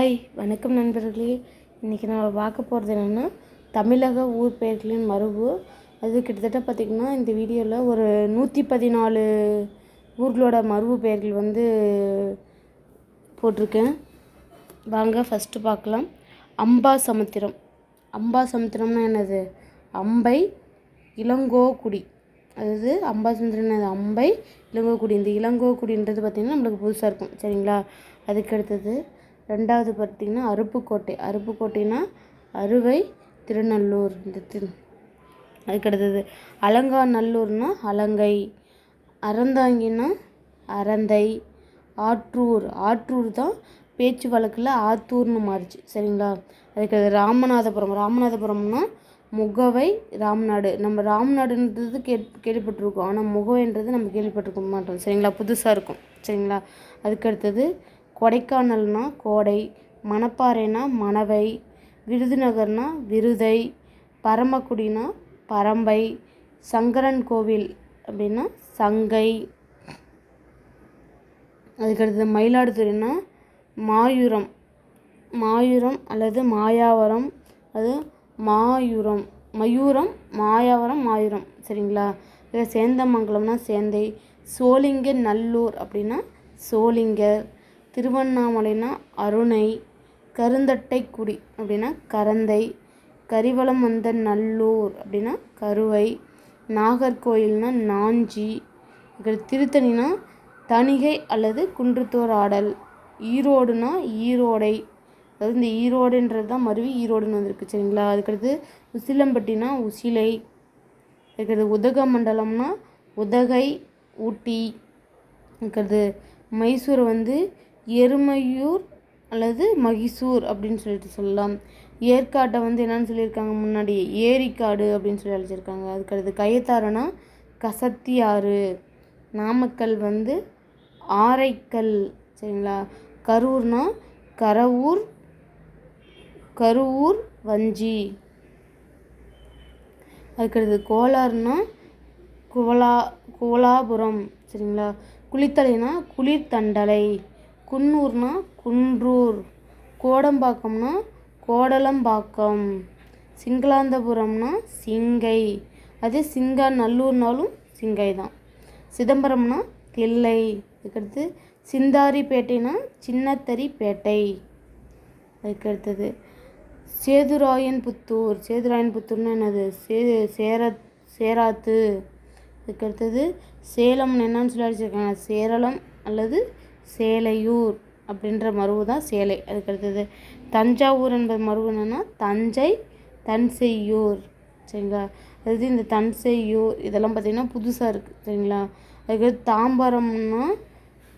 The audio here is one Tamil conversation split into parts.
ஹாய் வணக்கம் நண்பர்களே. இன்றைக்கி நான் பார்க்க போகிறது என்னென்னா தமிழக ஊர் பெயர்களின் மரபு. அது கிட்டத்தட்ட பார்த்திங்கன்னா இந்த வீடியோவில் ஒரு நூற்றி பதினாலு ஊர்களோட மரபு பெயர்கள் வந்து போட்டிருக்கேன். வாங்க ஃபஸ்ட்டு பார்க்கலாம். அம்பா சமுத்திரம். அம்பா சமுத்திரம்னா என்னது? அம்பை இளங்கோக்குடி அதாவது அம்பா சமுத்திரம் அம்பை இளங்கோக்குடி இந்த இளங்கோக்குடின்றது பார்த்திங்கன்னா நம்மளுக்கு புதுசாக இருக்கும். சரிங்களா? அதுக்கு அடுத்தது ரெண்டாவது பார்த்திங்கன்னா அருப்புக்கோட்டை. அருப்புக்கோட்டைனா அறுவை திருநல்லூர். இந்த திரு அதுக்கு அடுத்தது அலங்காநல்லூர்னா அலங்கை. அறந்தாங்கினா அறந்தை. ஆற்றூர். ஆற்றூர் தான் பேச்சு வழக்கில் ஆத்தூர்னு மாறுச்சு. சரிங்களா? அதுக்கு ராமநாதபுரம். ராமநாதபுரம்னா முகவை ராம்நாடு. நம்ம ராம்நாடுன்றது கேட் கேள்விப்பட்டிருக்கோம். ஆனால் முகவைன்றது நம்ம கேள்விப்பட்டிருக்க மாட்டோம். சரிங்களா? புதுசாக இருக்கும். சரிங்களா? அதுக்கடுத்தது கொடைக்கானல்னா கோடை மணப்பாறைனா மணவை விருதுநகர்னா விருதை பரமக்குடினா பரம்பை சங்கரன் கோவில் அப்படின்னா சங்கை. அதுக்கடுத்தது மயிலாடுதுறைனா மாயூரம் மாயூரம் அல்லது மாயாவரம் அது மாயூரம் மயூரம் மாயாவரம் மாயூரம். சரிங்களா? இதில் சேந்தமங்கலம்னா சேந்தை சோளிங்கர் நல்லூர் அப்படின்னா சோளிங்கர். திருவண்ணாமலைனா அருணை கருந்தட்டைக்குடி அப்படின்னா கரந்தை கரிவலம் வந்த நல்லூர் அப்படின்னா கருவை நாகர்கோயில்னா நாஞ்சி திருத்தணினா தணிகை அல்லது குன்றுத்தோர் ஆடல் ஈரோடுனா ஈரோடை. அதாவது இந்த ஈரோடுன்றது தான் மருவி ஈரோடுன்னு வந்திருக்கு சரிங்களா? அதுக்கடுத்து உசிலம்பட்டினா உசிலை அதுக்கடுத்து உதகமண்டலம்னா உதகை ஊட்டி அதுக்கடுத்து மைசூரை வந்து எருமையூர் அல்லது மகிசூர் அப்படின்னு சொல்லிட்டு சொல்லலாம். ஏற்காட்டை வந்து என்னன்னு சொல்லியிருக்காங்க முன்னாடி ஏரிக்காடு அப்படின்னு சொல்லி அழைச்சிருக்காங்க. அதுக்கடுத்து கயத்தாறுனா கசத்தி ஆறு நாமக்கல் வந்து ஆரைக்கல் சரிங்களா? கரூர்னா கரவூர் கருவூர் வஞ்சி. அதுக்கடுத்து கோலாறுனா குவலா கோலாபுரம் சரிங்களா? குளித்தலைனா குளிர்தண்டலை குன்னூர்னா குன்றூர். கோடம்பாக்கம்னா கோடலம்பாக்கம். சிங்களாந்தபுரம்னா சிங்கை. அதே சிங்கா நல்லூர்னாலும் சிங்கை தான் சிதம்பரம்னா தில்லை அதுக்கடுத்து சிந்தாரிப்பேட்டைனா சின்னத்தரிப்பேட்டை. அதுக்கடுத்தது சேதுராயன் புத்தூர் சேதுராயன் புத்தூர்னா என்னது? சே சேர சேராத்து. அதுக்கடுத்தது சேலம்னு என்னன்னு சொல்லி அடிச்சிருக்காங்க. சேரளம் அல்லது சேலையூர் அப்படின்ற மருவு தான் சேலை. அதுக்கடுத்தது தஞ்சாவூர் என்பது மருவு என்னென்னா தஞ்சை தன்செய்யூர். சரிங்களா? அதாவது இந்த தன்செய்யூர் இதெல்லாம் பார்த்திங்கன்னா புதுசாக இருக்குது சரிங்களா? அதுக்கடுத்து தாம்பரம்னா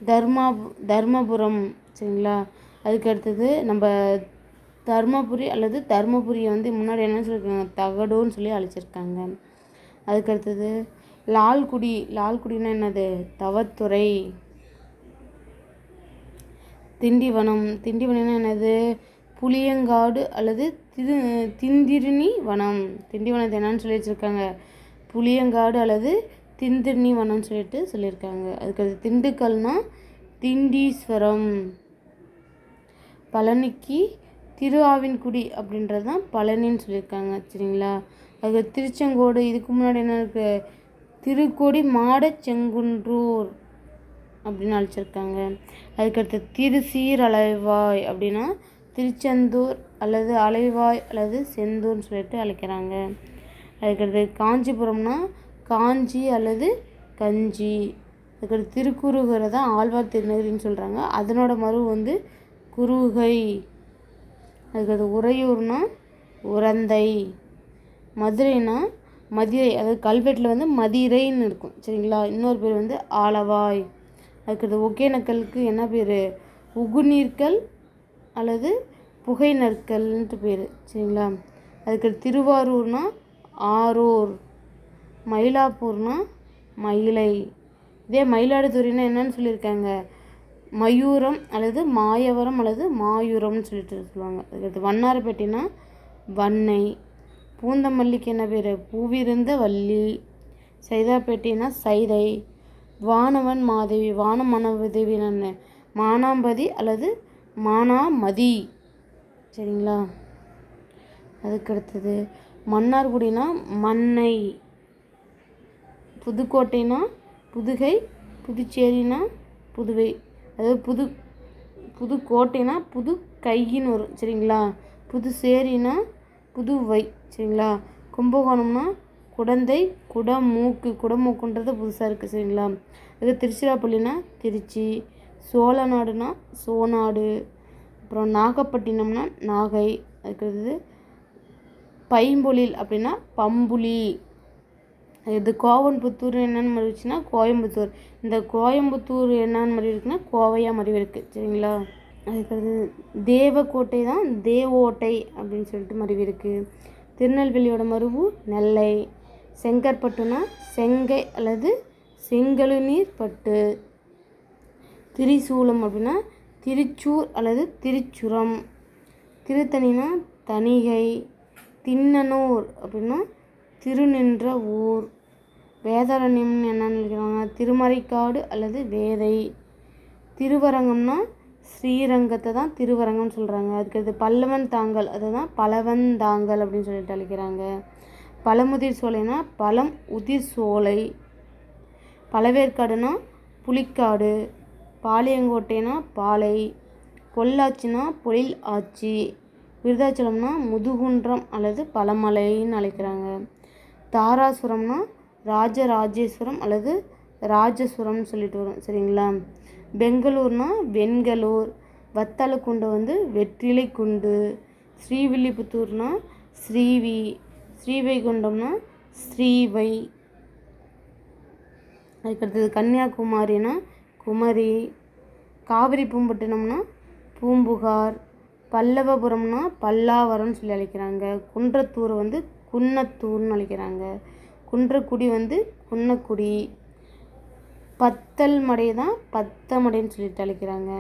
தர்மா தர்மபுரம். சரிங்களா? அதுக்கு அடுத்தது நம்ம தர்மபுரி அல்லது தர்மபுரியை வந்து முன்னாடி என்ன சொல்லியிருக்காங்க? தகடுன்னு சொல்லி அழைச்சிருக்காங்க. அதுக்கு அடுத்தது லால்குடி. லால்குடினா என்னது? தவத்துறை. திண்டிவனம். திண்டிவனம்னா என்னது? புளியங்காடு அல்லது திரு திந்திருணி வனம் திண்டிவனத்தை என்னன்னு சொல்லி வச்சுருக்காங்க. புளியங்காடு அல்லது திந்திருணி வனம்னு சொல்லிட்டு சொல்லியிருக்காங்க. அதுக்கு திண்டுக்கல்னா திண்டீஸ்வரம். பழனிக்கு திருவாவின்குடி அப்படின்றது தான் பழனின்னு சொல்லியிருக்காங்க சரிங்களா? அது திருச்செங்கோடு இதுக்கு முன்னாடி என்ன இருக்குது திருக்கோடி மாட செங்குன்றூர் அப்படின்னு அழைச்சிருக்காங்க. அதுக்கடுத்து திருசீர் அலைவாய் அப்படின்னா திருச்செந்தூர் அல்லது அலைவாய் அல்லது செந்தூர்னு சொல்லிட்டு அழைக்கிறாங்க. அதுக்கடுத்து காஞ்சிபுரம்னா காஞ்சி அல்லது கஞ்சி. அதுக்கடுத்து திருக்குறுகரை தான் ஆழ்வார் திருநகரின்னு சொல்கிறாங்க அதனோட மறு வந்து குருகை அதுக்கடுத்து உறையூர்னா உரந்தை. மதுரைனா மதுரை. அதாவது கல்வெட்டில் வந்து மதிரைன்னு இருக்கும். சரிங்களா? இன்னொரு பேர் வந்து ஆலவாய். அதுக்கடுத்து ஒகேனக்கலுக்கு என்ன பேர்? உகுநீர்கள் அல்லது புகை நற்கல்ன்ட்டு பேர். சரிங்களா? அதுக்கடுத்து திருவாரூர்னா ஆரூர் மயிலாப்பூர்னா மயிலை. இதே மயிலாடுதுறைனா என்னன்னு சொல்லியிருக்காங்க. மயூரம் அல்லது மாயவரம் அல்லது மாயூரம்னு சொல்லிட்டு சொல்லுவாங்க. அதுக்கடுத்து வண்ணாரப்பேட்டைனா வன்னை பூந்தமல்லிக்கு என்ன பேர்? பூவிருந்த வள்ளி. சைதாப்பேட்டைனா சைதை. வானவன் மாதேவி வான மனோதேவின்னு மானாம்பதி அல்லது மானாமதி. சரிங்களா? அதுக்கு அடுத்தது மன்னார்குடினா மன்னை புதுக்கோட்டைனா புதுகை புதுச்சேரினா புதுவை. அதாவது புது புதுக்கோட்டைனா புது கையின்னு வரும் சரிங்களா? புதுச்சேரினா புதுவை சரிங்களா? கும்பகோணம்னா குடந்தை குடமூக்கு. குடமூக்குன்றது புதுசாக இருக்குது சரிங்களா? அது திருச்சிராப்பள்ளினா திருச்சி சோழநாடுனா சோநாடு அப்புறம் நாகப்பட்டினம்னா நாகை அதுக்கிறது பைம்பொழில் அப்படின்னா பம்புலி. இது கோவன்புத்தூர் என்னன்னு வச்சுன்னா கோயம்புத்தூர். இந்த கோயம்புத்தூர் என்னன்னு மாதிரி இருக்குன்னா கோவையாக மாதிரி இருக்குது சரிங்களா? அதுக்கிறது தேவக்கோட்டை தான் தேவோட்டை அப்படின்னு சொல்லிட்டு மருவி இருக்குது திருநெல்வேலியோட மருவு நெல்லை. செங்கற்பட்டுனா செங்கை அல்லது செங்கழுநீர் பட்டு. திரிசூலம் அப்படின்னா திருச்சூர் அல்லது திருச்சுரம். திருத்தணினா தணிகை. திண்ணனூர் அப்படின்னா திருநின்ற ஊர். வேதாரண்யம்னு என்னன்னு நினைக்கிறாங்க. திருமறைக்காடு அல்லது வேதை. திருவரங்கம்னா ஸ்ரீரங்கத்தை தான் திருவரங்கம்னு சொல்கிறாங்க அதுக்கடுத்து பல்லவன் தாங்கல். அதுதான் பலவன் தாங்கல் அப்படின்னு சொல்லிட்டு அழைக்கிறாங்க. பழமுதிர் சோலைனா பழம் உதிர் சோலை. பழவேற்காடுனா புலிக்காடு. பாளையங்கோட்டைனா பாலை பொள்ளாச்சினா பொழில் ஆச்சி. விருதாச்சலம்னா முதுகுன்றம் அல்லது பழமலைன்னு அழைக்கிறாங்க. தாராசுரம்னா ராஜராஜேஸ்வரம் அல்லது ராஜசுரம்னு சொல்லிட்டு வரும். சரிங்களா? பெங்களூர்னா வெண்கலூர். வத்தலக்குண்டு வந்து வெற்றிலை குண்டு. ஸ்ரீவில்லிபுத்தூர்னா ஸ்ரீவி. ஸ்ரீவைகுண்டம்னா ஸ்ரீவை. அதுக்கடுத்தது கன்னியாகுமரினா குமரி. காவிரி பூம்பட்டினம்னா பூம்புகார். பல்லவபுரம்னா பல்லாவரம்னு சொல்லி அழைக்கிறாங்க. குன்றத்தூர் வந்து குன்னத்தூர்னு அழைக்கிறாங்க. குன்றக்குடி வந்து குன்னக்குடி. பத்தல் மடை தான் பத்தமடைன்னு சொல்லிட்டு அழைக்கிறாங்க.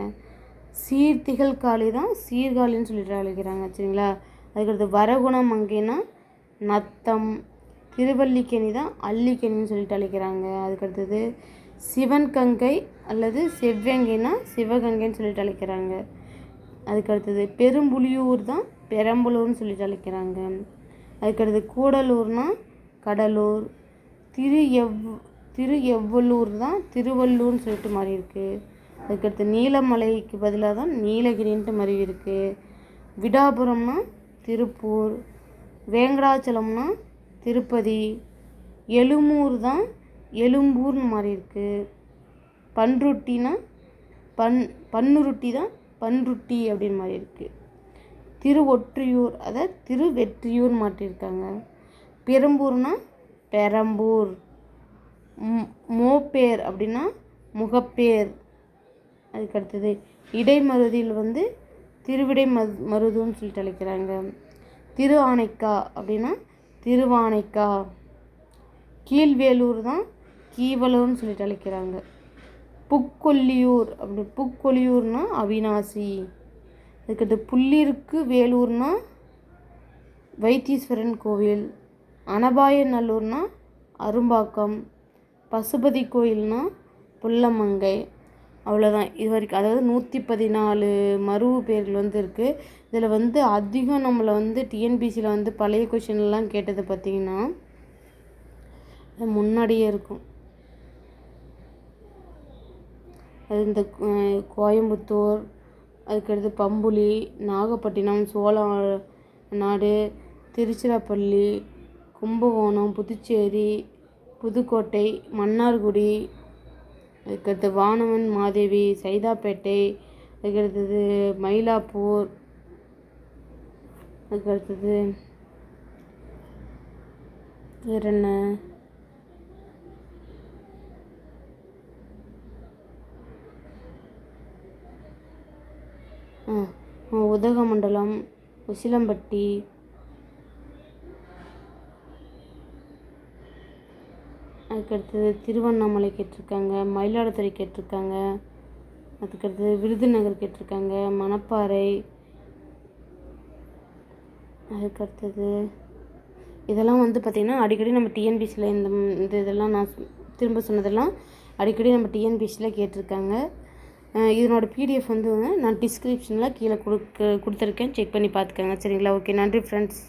சீர்த்திகள் காளி தான் சீர்காழின்னு சொல்லிட்டு அழைக்கிறாங்க சரிங்களா? அதுக்கடுத்து மங்கைன்னா நத்தம் திருவல்லிக்கேணி தான் அள்ளிக்கேணின்னு சொல்லிட்டு அழைக்கிறாங்க. அதுக்கடுத்தது சிவன் கங்கை அல்லது செவ்வங்கைனா சிவகங்கைன்னு சொல்லிட்டு அழைக்கிறாங்க. அதுக்கடுத்தது பெரும்புலியூர் தான் பெரம்பலூர்னு சொல்லிட்டு அழைக்கிறாங்க. அதுக்கடுத்து கூடலூர்னா கடலூர் திரு எவ் திரு எவ்வளூர் தான் திருவள்ளூர்னு சொல்லிட்டு மாறி இருக்குது அதுக்கடுத்து நீலமலைக்கு பதிலாக தான் நீலகிரின்ட்டு மாறி இருக்குது விடாபுரம்னா திருப்பூர் வேங்கடாச்சலம்னா திருப்பதி. எழுமூர் தான் எழும்பூர்னு மாறி இருக்குது பன்ருட்டினா பன் பன்னுருட்டி தான் பன்ருட்டி அப்படின்னு மாறி இருக்குது திருவொற்றியூர் அதை திருவெற்றியூர் மாட்டியிருக்காங்க பெரம்பூர்னா பெரம்பூர். மோப்பேர் அப்படின்னா முகப்பேர். அதுக்கு அடுத்தது இடைமருதியில் வந்து திருவிடை மரு மருதுன்னு சொல்லிட்டு அழைக்கிறாங்க. திரு ஆனைக்கா அப்படின்னா திருவானைக்கா. கீழ்வேலூர் தான் கீவலூர்னு சொல்லிட்டு அழைக்கிறாங்க. புக்கொல்லியூர் அப்படி புக்கொல்லியூர்னா அவினாசி அதுக்கடுத்து புள்ளிருக்கு வேலூர்னா வைத்தீஸ்வரன் கோவில். அனபாயநல்லூர்னா அரும்பாக்கம். பசுபதி கோயில்னா புல்லமங்கை அவ்வளோதான் இது வரைக்கும் அதாவது நூற்றி பதினாலு மருவு பேர்கள் வந்து இருக்குது இதில் வந்து அதிகம் நம்மளை வந்து டிஎன்பிசியில் வந்து பழைய கொஷின்லாம் கேட்டது பார்த்திங்கன்னா முன்னாடியே இருக்கும். அது இந்த கோயம்புத்தூர் அதுக்கடுத்து பம்புலி நாகப்பட்டினம் சோழ நாடு திருச்சிராப்பள்ளி கும்பகோணம் புதுச்சேரி புதுக்கோட்டை மன்னார்குடி அதுக்கடுத்து வானவன் மாதேவி சைதாப்பேட்டை அதுக்கடுத்தது மயிலாப்பூர் அதுக்கடுத்தது வேற என்ன? உதகமண்டலம் உசிலம்பட்டி அதுக்கடுத்தது திருவண்ணாமலை கேட்டிருக்காங்க மயிலாடுதுறை கேட்டிருக்காங்க அதுக்கடுத்தது விருதுநகர் கேட்டிருக்காங்க மணப்பாறை அதுக்கடுத்தது இதெல்லாம் வந்து பார்த்திங்கன்னா அடிக்கடி நம்ம டிஎன்பிசியில் இந்த இந்த இதெல்லாம் நான் திரும்ப சொன்னதெல்லாம் அடிக்கடி நம்ம டிஎன்பிசியில் கேட்டிருக்காங்க. இதனோட பிடிஎஃப் வந்து நான் டிஸ்கிரிப்ஷனில் கீழே கொடுக்க கொடுத்துருக்கேன். செக் பண்ணி பார்த்துக்கோங்க. சரிங்களா? ஓகே நன்றி ஃப்ரெண்ட்ஸ்